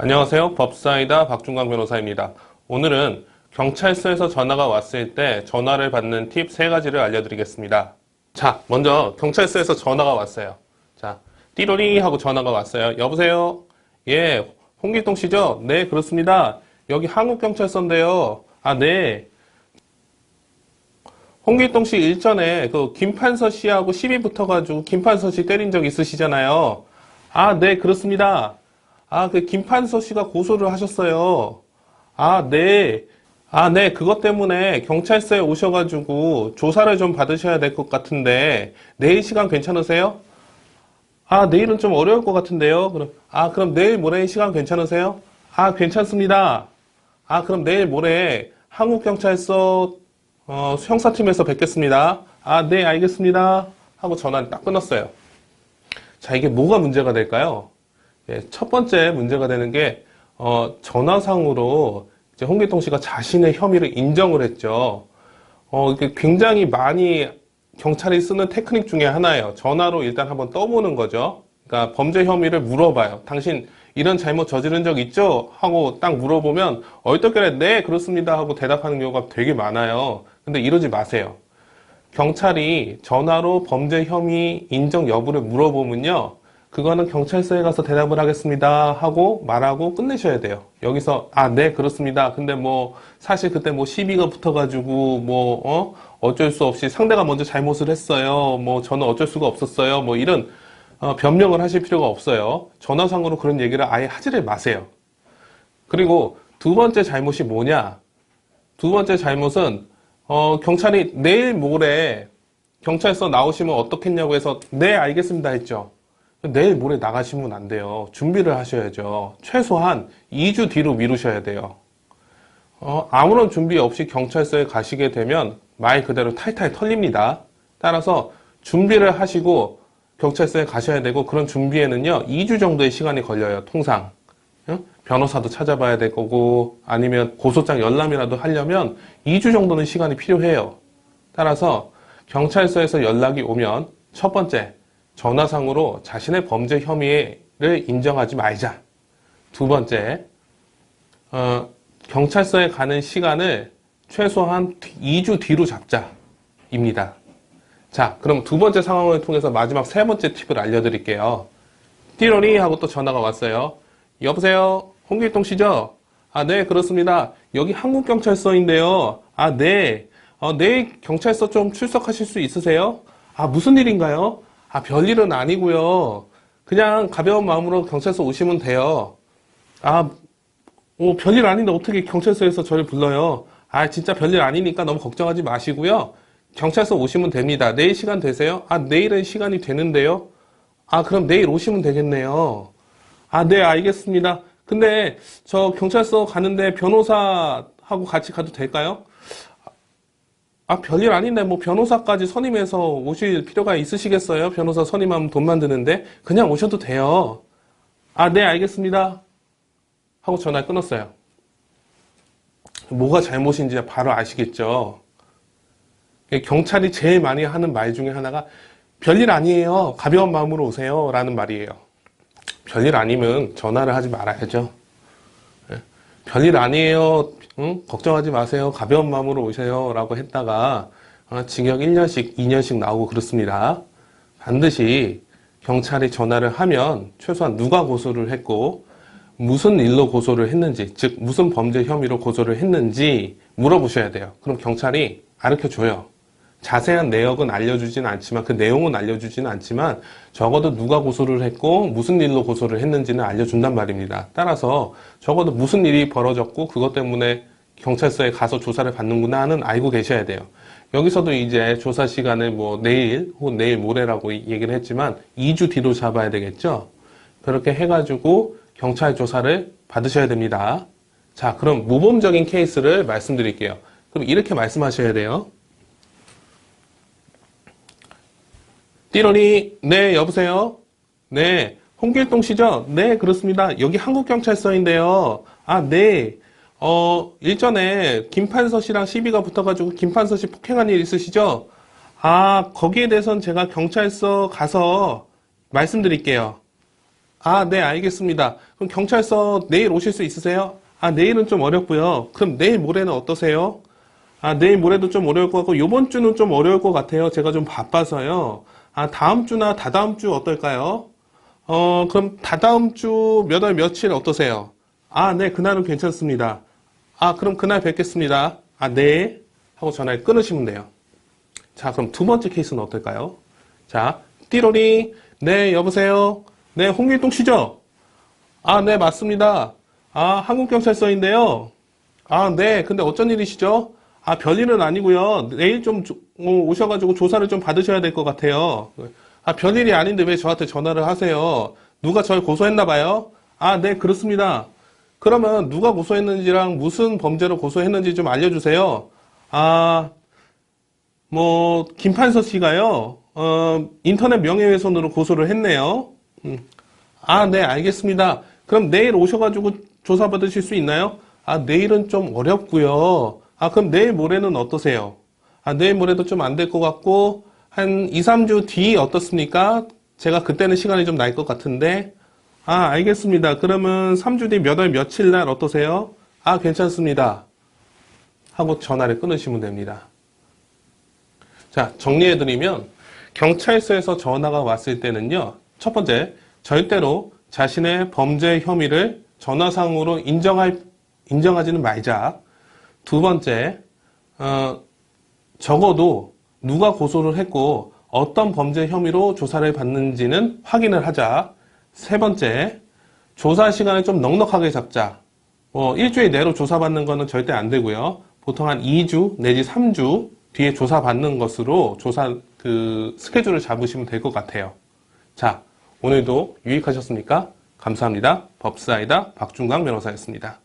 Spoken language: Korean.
안녕하세요. 법사이다 박중광 변호사입니다. 오늘은 경찰서에서 전화가 왔을 때 전화를 받는 팁 세 가지를 알려드리겠습니다. 자, 먼저 경찰서에서 전화가 왔어요. 자, 띠로리 하고 전화가 왔어요. 여보세요? 예, 홍길동 씨죠? 네, 그렇습니다. 여기 한국경찰서인데요. 아, 네. 홍길동 씨 일전에 그 김판서 씨하고 시비 붙어가지고 김판서 씨 때린 적 있으시잖아요. 아, 네, 그렇습니다. 아, 그 김판서 씨가 고소를 하셨어요. 아, 네. 아, 네. 그것 때문에 경찰서에 오셔가지고 조사를 좀 받으셔야 될 것 같은데 내일 시간 괜찮으세요? 아, 내일은 좀 어려울 것 같은데요. 그럼 아, 그럼 내일 모레 시간 괜찮으세요? 아, 괜찮습니다. 아, 그럼 내일 모레 한국경찰서 어, 형사팀에서 뵙겠습니다. 아, 네, 알겠습니다. 하고 전화를 딱 끊었어요. 자, 이게 뭐가 문제가 될까요? 예, 첫 번째 문제가 되는 게 어, 전화상으로 이제 홍길동 씨가 자신의 혐의를 인정을 했죠. 어, 이게 굉장히 많이 경찰이 쓰는 테크닉 중에 하나예요. 전화로 일단 한번 떠보는 거죠. 그러니까 범죄 혐의를 물어봐요. 당신 이런 잘못 저지른 적 있죠? 하고 딱 물어보면 얼떨결에 네 그렇습니다 하고 대답하는 경우가 되게 많아요. 근데 이러지 마세요. 경찰이 전화로 범죄 혐의 인정 여부를 물어보면요. 그거는 경찰서에 가서 대답을 하겠습니다 하고 말하고 끝내셔야 돼요. 여기서 아, 네, 그렇습니다. 근데 뭐 사실 그때 뭐 시비가 붙어가지고 뭐 어? 어쩔 수 없이 상대가 먼저 잘못을 했어요. 뭐 저는 어쩔 수가 없었어요. 뭐 이런 어, 변명을 하실 필요가 없어요. 전화상으로 그런 얘기를 아예 하지를 마세요. 그리고 두 번째 잘못이 뭐냐? 두 번째 잘못은 어, 경찰이 내일 모레 경찰서 나오시면 어떻겠냐고 해서 네 알겠습니다 했죠. 내일 모레 나가시면 안 돼요. 준비를 하셔야죠. 최소한 2주 뒤로 미루셔야 돼요. 어, 아무런 준비 없이 경찰서에 가시게 되면 말 그대로 탈탈 털립니다. 따라서 준비를 하시고 경찰서에 가셔야 되고 그런 준비에는요 2주 정도의 시간이 걸려요 통상 응? 변호사도 찾아봐야 될 거고 아니면 고소장 열람이라도 하려면 2주 정도는 시간이 필요해요 따라서 경찰서에서 연락이 오면 첫 번째 전화상으로 자신의 범죄 혐의를 인정하지 말자 두 번째 어, 경찰서에 가는 시간을 최소한 2주 뒤로 잡자입니다 자, 그럼 두 번째 상황을 통해서 마지막 세 번째 팁을 알려드릴게요. 띠로니 하고 또 전화가 왔어요. 여보세요? 홍길동 씨죠? 아, 네, 그렇습니다. 여기 한국경찰서인데요. 아, 네. 어, 내일 경찰서 좀 출석하실 수 있으세요? 아, 무슨 일인가요? 아, 별일은 아니고요. 그냥 가벼운 마음으로 경찰서 오시면 돼요. 아, 오, 별일 아닌데 어떻게 경찰서에서 저를 불러요? 아, 진짜 별일 아니니까 너무 걱정하지 마시고요. 경찰서 오시면 됩니다. 내일 시간 되세요? 아, 내일은 시간이 되는데요? 아, 그럼 내일 오시면 되겠네요. 아, 네, 알겠습니다. 근데 저 경찰서 가는데 변호사하고 같이 가도 될까요? 아, 별일 아닌데 뭐 변호사까지 선임해서 오실 필요가 있으시겠어요? 변호사 선임하면 돈 만 드는데 그냥 오셔도 돼요. 아, 네, 알겠습니다. 하고 전화 끊었어요. 뭐가 잘못인지 바로 아시겠죠? 경찰이 제일 많이 하는 말 중에 하나가 별일 아니에요. 가벼운 마음으로 오세요. 라는 말이에요. 별일 아니면 전화를 하지 말아야죠. 예? 별일 아니에요. 응? 걱정하지 마세요. 가벼운 마음으로 오세요. 라고 했다가 어, 징역 1년씩, 2년씩 나오고 그렇습니다. 반드시 경찰이 전화를 하면 최소한 누가 고소를 했고 무슨 일로 고소를 했는지, 즉 무슨 범죄 혐의로 고소를 했는지 물어보셔야 돼요. 그럼 경찰이 알려 줘요. 자세한 내역은 알려주진 않지만 그 내용은 알려주지는 않지만 적어도 누가 고소를 했고 무슨 일로 고소를 했는지는 알려준단 말입니다. 따라서 적어도 무슨 일이 벌어졌고 그것 때문에 경찰서에 가서 조사를 받는구나는 알고 계셔야 돼요. 여기서도 이제 조사 시간을 뭐 내일 혹은 내일 모레라고 얘기를 했지만 2주 뒤로 잡아야 되겠죠. 그렇게 해가지고 경찰 조사를 받으셔야 됩니다. 자, 그럼 모범적인 케이스를 말씀드릴게요. 그럼 이렇게 말씀하셔야 돼요. 띠로니, 네, 여보세요? 네, 홍길동 씨죠? 네, 그렇습니다. 여기 한국경찰서인데요. 아, 네. 어, 일전에 김판서 씨랑 시비가 붙어가지고 김판서 씨 폭행한 일 있으시죠? 아, 거기에 대해서는 제가 경찰서 가서 말씀드릴게요. 아, 네, 알겠습니다. 그럼 경찰서 내일 오실 수 있으세요? 아, 내일은 좀 어렵고요. 그럼 내일 모레는 어떠세요? 아, 내일 모레도 좀 어려울 것 같고, 요번 주는 좀 어려울 것 같아요. 제가 좀 바빠서요. 아, 다음 주나 다다음 주 어떨까요? 어, 그럼 다다음 주 몇 월 며칠 어떠세요? 아, 네, 그날은 괜찮습니다. 아, 그럼 그날 뵙겠습니다. 아, 네. 하고 전화를 끊으시면 돼요. 자, 그럼 두 번째 케이스는 어떨까요? 자, 띠로리. 네, 여보세요? 네, 홍길동 씨죠? 아, 네, 맞습니다. 아, 한국경찰서인데요. 아, 네, 근데 어쩐 일이시죠? 아, 별일은 아니고요. 내일 좀 조- 어, 오셔가지고 조사를 좀 받으셔야 될 것 같아요. 아, 별일이 아닌데 왜 저한테 전화를 하세요? 누가 절 고소했나 봐요? 아, 네, 그렇습니다. 그러면 누가 고소했는지랑 무슨 범죄로 고소했는지 좀 알려주세요. 아, 뭐, 김판서 씨가요, 어, 인터넷 명예훼손으로 고소를 했네요. 음. 아, 네, 알겠습니다. 그럼 내일 오셔가지고 조사받으실 수 있나요? 아, 내일은 좀 어렵고요. 아, 그럼 내일 모레는 어떠세요? 아, 내일 모레도 좀 안 될 것 같고, 한 2, 3주 뒤 어떻습니까? 제가 그때는 시간이 좀 날 것 같은데. 아, 알겠습니다. 그러면 3주 뒤 몇 월 며칠 날 어떠세요? 아, 괜찮습니다. 하고 전화를 끊으시면 됩니다. 자, 정리해드리면, 경찰서에서 전화가 왔을 때는요, 첫 번째, 절대로 자신의 범죄 혐의를 전화상으로 인정할, 인정하지는 말자. 두 번째, 어, 적어도 누가 고소를 했고, 어떤 범죄 혐의로 조사를 받는지는 확인을 하자. 세 번째, 조사 시간을 좀 넉넉하게 잡자. 뭐, 일주일 내로 조사받는 거는 절대 안 되고요. 보통 한 2주 내지 3주 뒤에 조사받는 것으로 조사 그 스케줄을 잡으시면 될 것 같아요. 자, 오늘도 유익하셨습니까? 감사합니다. 법사이다 박중강 변호사였습니다.